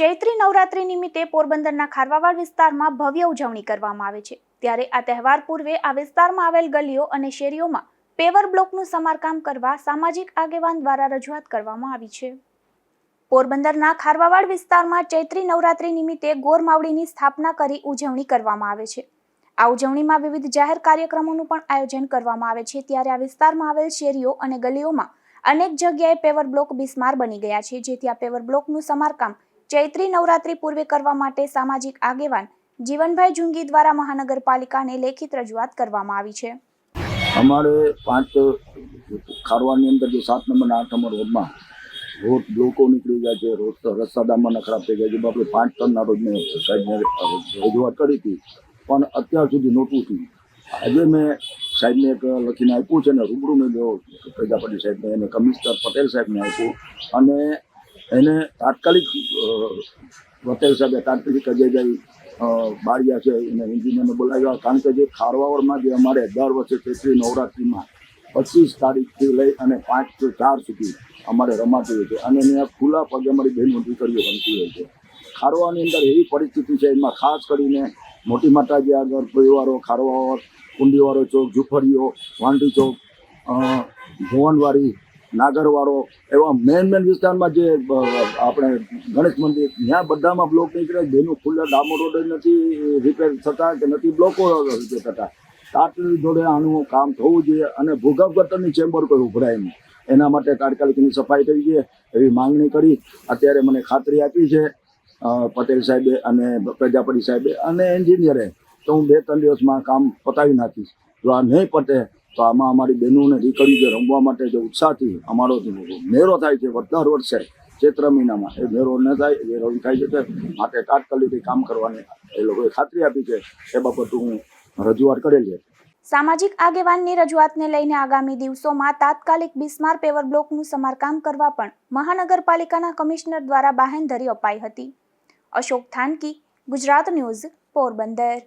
ચૈત્રી નવરાત્રી નિમિત્તે પોરબંદરના ખારવાવાડ વિસ્તારમાં ભવ્ય ઉજવણી કરવામાં આવે છે. ત્યારે આ તહેવાર પૂર્વે આ વિસ્તારમાં આવેલ ગલીઓ અને શેરીઓમાં પેવર બ્લોકનું સમારકામ કરવા સામાજિક આગેવાન દ્વારા રજૂઆત કરવામાં આવી છે. પોરબંદરના ખારવાવાડ વિસ્તારમાં ચૈત્રી નવરાત્રી નિમિત્તે ગોરમાવડીની સ્થાપના કરી ઉજવણી કરવામાં આવે છે. આ ઉજવણીમાં વિવિધ જાહેર કાર્યક્રમોનું પણ આયોજન કરવામાં આવે છે. ત્યારે આ વિસ્તારમાં આવેલ શેરીઓ અને ગલીઓમાં અનેક જગ્યાએ પેવર બ્લોક બિસ્માર બની ગયા છે. જેથી આ પેવર બ્લોકનું સમારકામ ચૈત્રી નવરાત્રી પૂર્વે કરવા માટે સામાજિક આગેવાન જીવનભાઈ જુંગી દ્વારા મહાનગરપાલિકાને લેખિત રજૂઆત કરવામાં આવી છે. અમારે પાંચ ખારવાની અંદર જે સાત નંબરના આઠ નંબર રોડમાં રોડ બ્લોકો નીકળી ગયા છે, રોડ રસ્તા ડામરના ખરાબ થઈ ગયા છે આપણે પાંચ ટનના રોજને સાહેબને રજૂઆત કરી હતી, પણ અત્યાર સુધી નહોતું થયું. આજે મેં સાહેબને એક લખીને આપ્યું છે ને રૂબરૂ મેં ગયો પ્રજાપતિ સાહેબને એને કમિશનર પટેલ સાહેબને આપ્યું અને એને તાત્કાલિક પટેલ સાહેબે તાત્કાલિક અજયભાઈ બાળિયા છે, એને એન્જિનિયરને બોલાવ્યા. કારણ કે જે ખારવાવરમાં જે અમારે દર વર્ષે ચૈત્રી નવરાત્રિમાં પચીસ તારીખથી લઈ અને પાંચથી ચાર સુધી અમારે રમાતી હોય છે. અને અહીંયા ખુલ્લા પગે અમારી બહેનો દીકરીઓ રમતી હોય છે. ખારવાની અંદર એવી પરિસ્થિતિ છે, એમાં ખાસ કરીને મોટી માતાજી આગળ પરિવારો, ખારવાવર, કુંડીવાળો ચોક ઝુફરીઓ વાંડી ચોક ભુવનવાડી નાગરવાળો એવા મેન મેન વિસ્તારમાં જે આપણે ગણેશ મંદિર, ત્યાં બધામાં બ્લોક નીકળે, જેનું ખુલ્લા ડામો રોડ નથી રિપેર થતા કે નથી બ્લોકો રિપેર થતા. તાટલી જોડે આનું કામ થવું જોઈએ અને ભૂગર્ભ ગટરની ચેમ્બર કોઈ ઉભરાય નહીં. એના માટે તાત્કાલિકની સફાઈ થઈ જોઈએ એવી માંગણી કરી. અત્યારે મને ખાતરી આપી છે પટેલ સાહેબે અને પ્રજાપતિ સાહેબે અને એન્જિનિયરે. તો હું બે ત્રણ દિવસમાં કામ પતાવી નાખીશ. જો આ નહીં પતે તો આમાં અમારી બહેનોને દીકરીઓ રમવા માટે જે ઉત્સાહથી અમારો મેળો થાય છે, દર વર્ષે ચૈત્ર મહિનામાં, એ મેળો ન થાય, એ રવિ થાય છે માટે તાત્કાલિક કામ કરવાની એ લોકોએ ખાતરી આપી છે. એ બાબત હું રજૂઆત કરેલી હતી. સામાજિક આગેવાનની રજૂઆતને લઈને આગામી દિવસોમાં તાત્કાલિક બિસ્માર પેવર બ્લોકનું સમારકામ કરવા પણ મહાનગરપાલિકાના કમિશનર દ્વારા બાહેંધરી અપાઈ હતી. અશોક થાનકી, ગુજરાત ન્યૂઝ, પોરબંદર.